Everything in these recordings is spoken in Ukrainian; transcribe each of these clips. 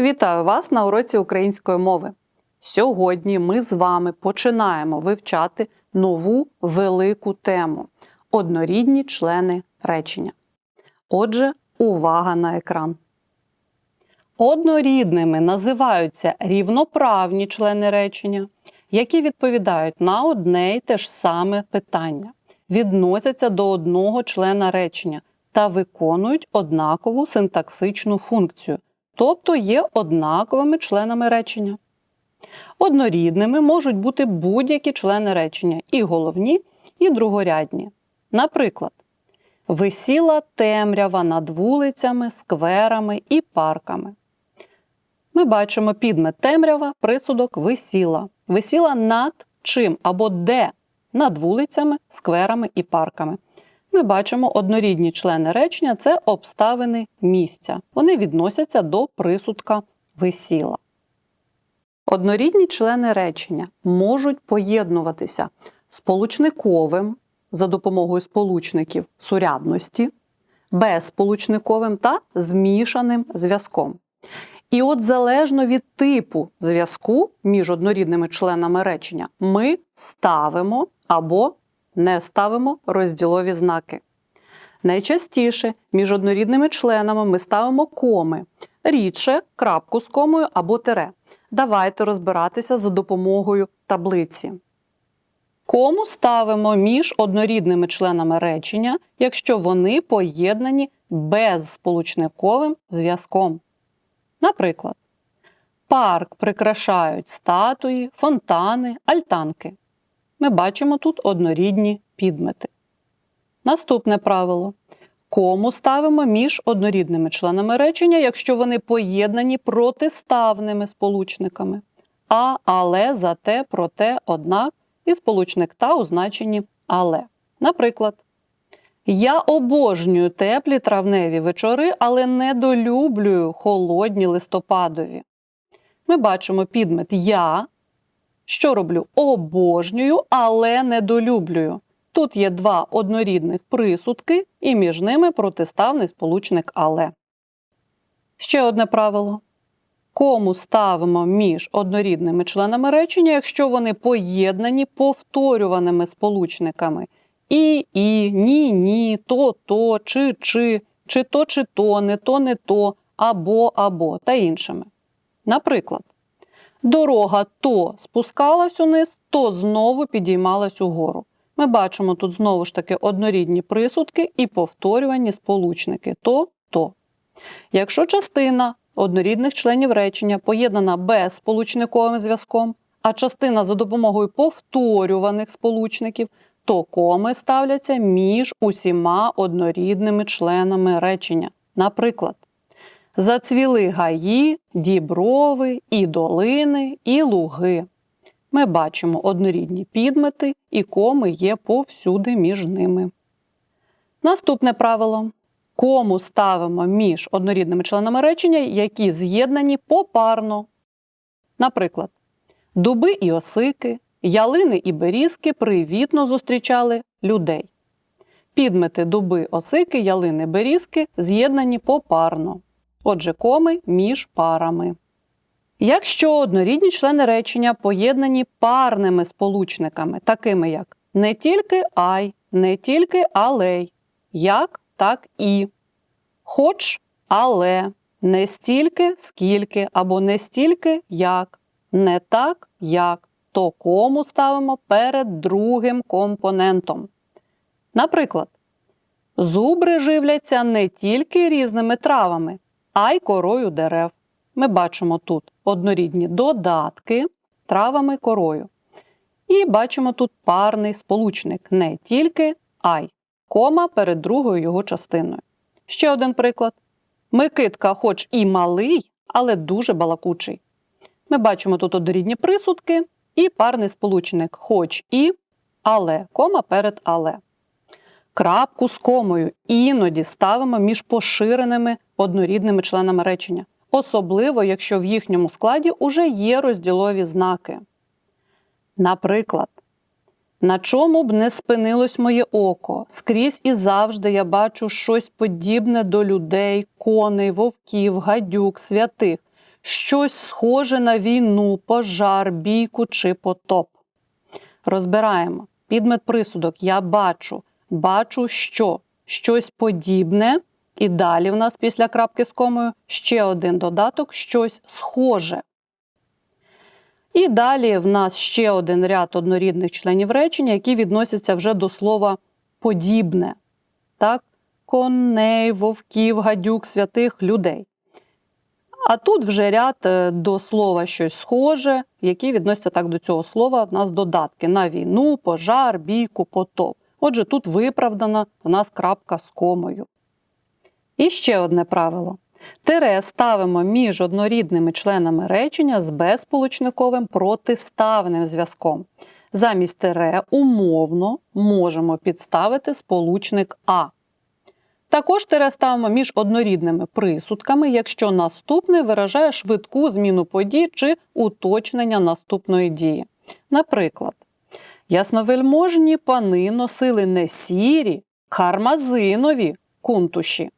Вітаю вас на уроці української мови. Сьогодні ми з вами починаємо вивчати нову велику тему однорідні члени речення. Отже, увага на екран. Однорідними називаються рівноправні члени речення, які відповідають на одне й те ж саме питання, відносяться до одного члена речення та виконують однакову синтаксичну функцію, тобто є однаковими членами речення. Однорідними можуть бути будь-які члени речення, і головні, і другорядні. Наприклад, висіла темрява над вулицями, скверами і парками. Ми бачимо підмет темрява, присудок висіла. Висіла над чим або де над вулицями, скверами і парками. Ми бачимо однорідні члени речення це обставини місця. Вони відносяться до присудка висіла. Однорідні члени речення можуть поєднуватися сполучниковим за допомогою сполучників сурядності, безсполучниковим та змішаним зв'язком. І от залежно від типу зв'язку між однорідними членами речення ми ставимо або не ставимо розділові знаки. Найчастіше між однорідними членами ми ставимо коми, рідше крапку з комою або тире. Давайте розбиратися за допомогою таблиці. Кому ставимо між однорідними членами речення, якщо вони поєднані безсполучниковим зв'язком. Наприклад, парк прикрашають статуї, фонтани, альтанки. Ми бачимо тут однорідні підмети. Наступне правило. Кому ставимо між однорідними членами речення, якщо вони поєднані протиставними сполучниками. А, але, зате, проте, однак і сполучник та у значенні але. Наприклад, я обожнюю теплі травневі вечори, але недолюблюю холодні листопадові. Ми бачимо підмет я, що роблю обожнюю, але недолюблюю. Тут є два однорідних присудки, і між ними протиставний сполучник але. Ще одне правило. Кому ставимо між однорідними членами речення, якщо вони поєднані повторюваними сполучниками і, і, ні, ні, то, то, чи, чи, чи то, чи то, не то, не то, або, або та іншими. Наприклад, дорога то спускалась униз, то знову підіймалась угору. Ми бачимо тут знову ж таки однорідні присудки і повторювані сполучники то, то. Якщо частина однорідних членів речення поєднана безсполучниковим зв'язком, а частина за допомогою повторюваних сполучників, то коми ставляться між усіма однорідними членами речення. Наприклад, зацвіли гаї, діброви, і долини, і луги. Ми бачимо однорідні підмети, і коми є повсюди між ними. Наступне правило. Кому ставимо між однорідними членами речення, які з'єднані попарно. Наприклад, дуби і осики, ялини і берізки привітно зустрічали людей. Підмети дуби, осики, ялини, берізки з'єднані попарно. Отже, коми між парами. Якщо однорідні члени речення поєднані парними сполучниками, такими як не тільки ай, не тільки алей, як, так і, хоч, але, не стільки, скільки, або не стільки як, не так, як, то кому ставимо перед другим компонентом. Наприклад, зубри живляться не тільки різними травами, а й корою дерев. Ми бачимо тут однорідні додатки травами корою. І бачимо тут парний сполучник не тільки ай, кома перед другою його частиною. Ще один приклад. Микитка, хоч і малий, але дуже балакучий. Ми бачимо тут однорідні присудки і парний сполучник хоч і, але, кома перед але. Крапку з комою іноді ставимо між поширеними однорідними членами речення особливо якщо в їхньому складі уже є розділові знаки. Наприклад, на чому б не спинилось моє око, скрізь і завжди я бачу щось подібне до людей, коней, вовків, гадюк, святих, щось схоже на війну, пожар, бійку чи потоп. Розбираємо. Підмет присудок я бачу, бачу що, щось подібне. І далі в нас після крапки з комою ще один додаток щось схоже. І далі в нас ще один ряд однорідних членів речення, які відносяться вже до слова подібне. Так? Коней, вовків, гадюк, святих людей. А тут вже ряд е, до слова щось схоже, які відносяться так до цього слова. В нас додатки на війну, пожар, бійку, потоп. Отже, тут виправдана в нас крапка з комою. І ще одне правило. Тире ставимо між однорідними членами речення з безполучниковим протиставним зв'язком. Замість тире умовно можемо підставити сполучник А. Також тире ставимо між однорідними присудками, якщо наступний виражає швидку зміну подій чи уточнення наступної дії. Наприклад, ясновельможні пани носили не сірі, кармазинові кунтуші.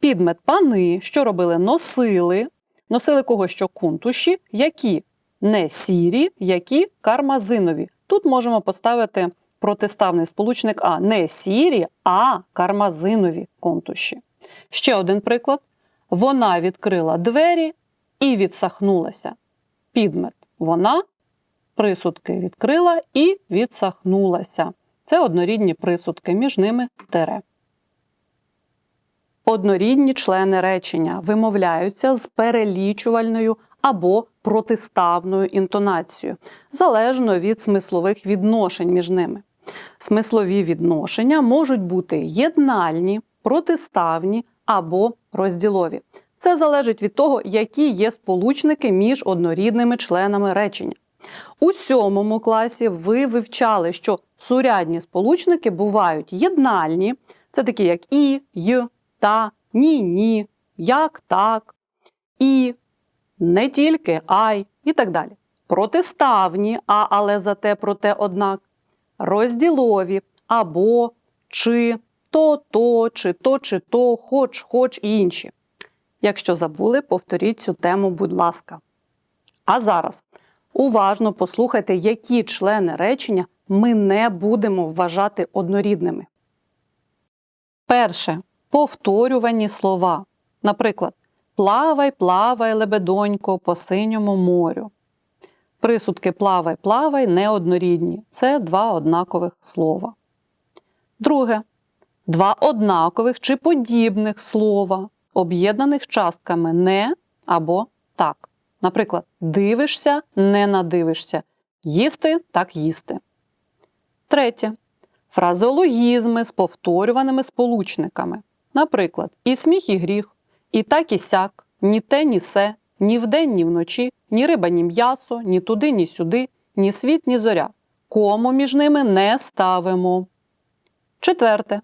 Підмет пани, що робили, носили, носили кого що кунтуші, які не сірі, які кармазинові. Тут можемо поставити протиставний сполучник А не сірі, а кармазинові контуші. Ще один приклад. Вона відкрила двері і відсахнулася. Підмет вона присудки відкрила і відсахнулася. Це однорідні присудки, між ними тере. Однорідні члени речення вимовляються з перелічувальною або протиставною інтонацією, залежно від смислових відношень між ними. Смислові відношення можуть бути єднальні, протиставні або розділові. Це залежить від того, які є сполучники між однорідними членами речення. У сьомому класі ви вивчали, що сурядні сполучники бувають єднальні, це такі, як і, й, та, ні, ні, як так, і, не тільки ай і так далі. Протиставні, а але зате проте однак розділові або чи, то, то, чи то, чи то, хоч, хоч і інші. Якщо забули, повторіть цю тему, будь ласка. А зараз уважно послухайте, які члени речення ми не будемо вважати однорідними. Перше. Повторювані слова. Наприклад, плавай, плавай, лебедонько, по синьому морю. Присудки плавай, плавай неоднорідні. Це два однакових слова. Друге. Два однакових чи подібних слова, об'єднаних частками не або так. Наприклад, дивишся, не надивишся. Їсти так їсти. Третє. Фразеологізми з повторюваними сполучниками. Наприклад, і сміх, і гріх, і так, і сяк, ні те, ні се, ні вдень, ні вночі, ні риба, ні м'ясо, ні туди, ні сюди, ні світ, ні зоря. Кому між ними не ставимо. Четверте.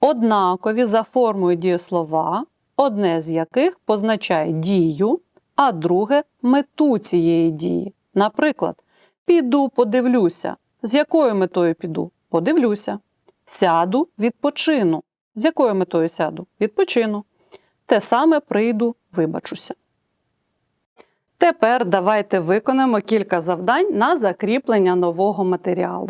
Однакові за формою дієслова, одне з яких позначає дію, а друге мету цієї дії. Наприклад, піду, подивлюся. З якою метою піду? Подивлюся. Сяду, відпочину. З якою метою сяду? Відпочину. Те саме прийду, вибачуся. Тепер давайте виконаємо кілька завдань на закріплення нового матеріалу.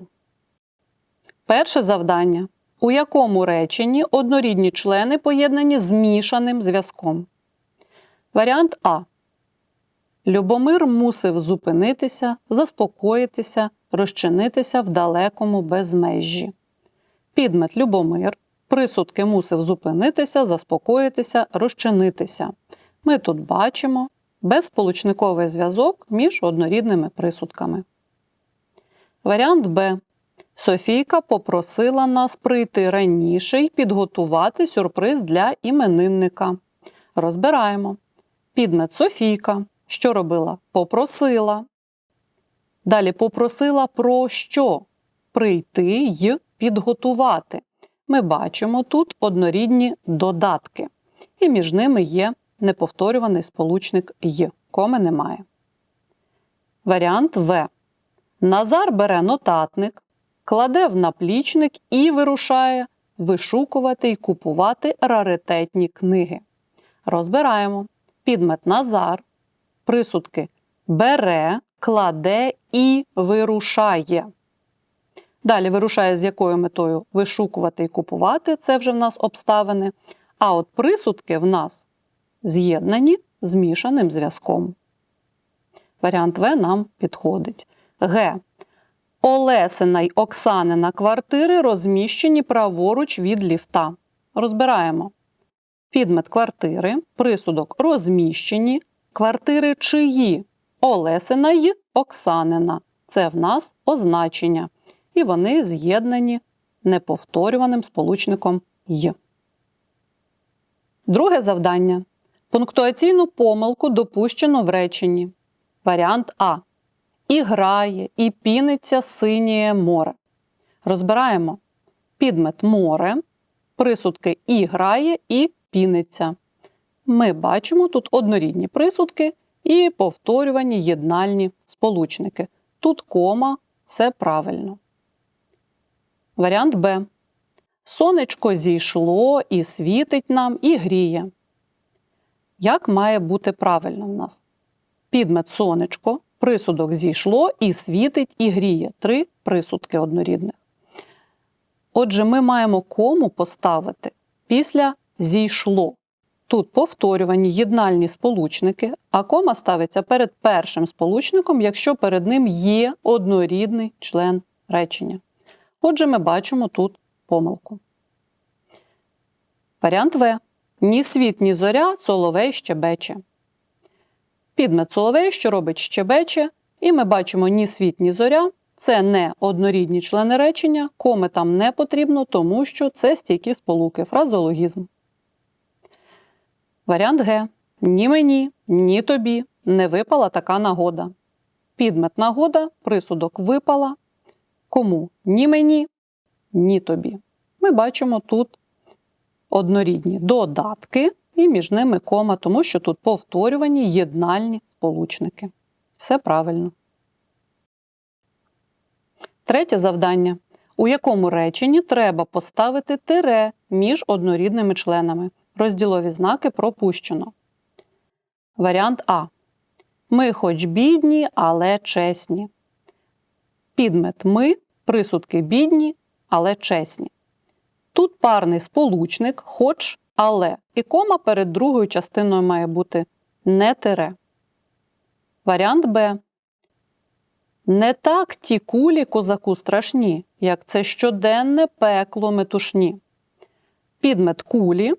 Перше завдання. У якому реченні однорідні члени поєднані змішаним зв'язком? Варіант А. Любомир мусив зупинитися, заспокоїтися, розчинитися в далекому безмежжі. Підмет Любомир. Присудки мусив зупинитися, заспокоїтися, розчинитися. Ми тут бачимо безсполучниковий зв'язок між однорідними присудками. Варіант Б. Софійка попросила нас прийти раніше і підготувати сюрприз для іменинника. Розбираємо. Підмет Софійка. Що робила? Попросила. Далі попросила про що? Прийти й підготувати. Ми бачимо тут однорідні додатки. І між ними є неповторюваний сполучник й. Коми немає. Варіант В. Назар бере нотатник, кладе в наплічник і вирушає вишукувати і купувати раритетні книги. Розбираємо. Підмет Назар. Присудки бере, кладе і вирушає. Далі вирушає з якою метою вишукувати і купувати це вже в нас обставини. А от присудки в нас з'єднані змішаним зв'язком. Варіант В нам підходить. Г. Олесина й Оксанина квартири розміщені праворуч від ліфта. Розбираємо. Підмет квартири, присудок розміщені, квартири чиї Олесина й Оксанина. Це в нас означення. І вони з'єднані неповторюваним сполучником й. Друге завдання. Пунктуаційну помилку допущено в реченні. Варіант А. І грає, і піниться синє море. Розбираємо підмет море, присудки і грає, і піниться. Ми бачимо тут однорідні присудки і повторювані єднальні сполучники. Тут кома, все правильно. Варіант Б. Сонечко зійшло і світить нам, і гріє. Як має бути правильно в нас? Підмет сонечко, присудок зійшло і світить, і гріє. Три присудки однорідних. Отже, ми маємо кому поставити після зійшло. Тут повторювані єднальні сполучники, а кома ставиться перед першим сполучником, якщо перед ним є однорідний член речення. Отже, ми бачимо тут помилку. Варіант В. Ні світ, ні зоря, соловей щебече. Підмет соловей, що робить щебече, і ми бачимо ні світ, ні зоря. Це не однорідні члени речення, коми там не потрібно, тому що це стійкі сполуки, фразеологізм. Варіант Г. Ні мені, ні тобі не випала така нагода. Підмет нагода, присудок випала. Кому ні мені, ні тобі. Ми бачимо тут однорідні додатки, і між ними кома, тому що тут повторювані єднальні сполучники. Все правильно. Третє завдання. У якому реченні треба поставити тире між однорідними членами. Розділові знаки пропущено. Варіант А. Ми хоч бідні, але чесні. Підмет ми, присудки бідні, але чесні. Тут парний сполучник, хоч, але, і кома перед другою частиною має бути не тире. Варіант Б. Не так ті кулі козаку страшні, як це щоденне пекло метушні. Підмет кулі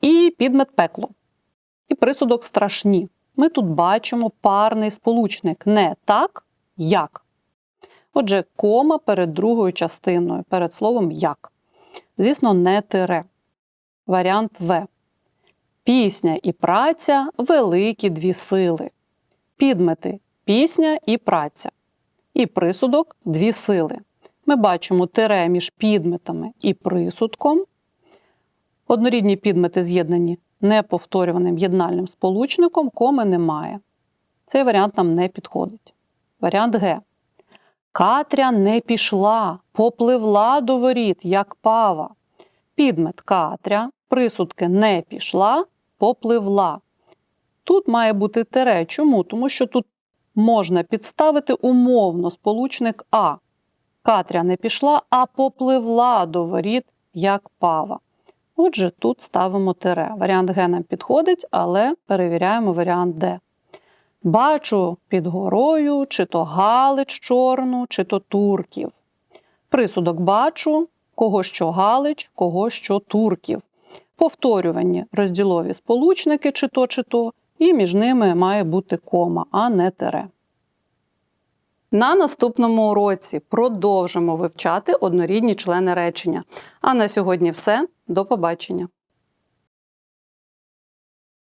і підмет пекло. І присудок страшні. Ми тут бачимо парний сполучник не так, як. Отже, кома перед другою частиною, перед словом як. Звісно, не тире. Варіант В. Пісня і праця великі дві сили. Підмети пісня і праця. І присудок дві сили. Ми бачимо тире між підметами і присудком. Однорідні підмети з'єднані неповторюваним єднальним сполучником, коми немає. Цей варіант нам не підходить. Варіант Г. Катря не пішла, попливла до воріт, як пава. Підмет Катря, присудки не пішла, попливла. Тут має бути тире. Чому? Тому що тут можна підставити умовно сполучник А. Катря не пішла, а попливла до воріт, як пава. Отже, тут ставимо тире. Варіант Г нам підходить, але перевіряємо варіант Д. Бачу під горою, чи то Галич чорну, чи то турків. Присудок бачу, кого що Галич, кого що турків. Повторювані розділові сполучники, чи то, чи то, і між ними має бути кома, а не тере. На наступному уроці продовжимо вивчати однорідні члени речення. А на сьогодні все. До побачення!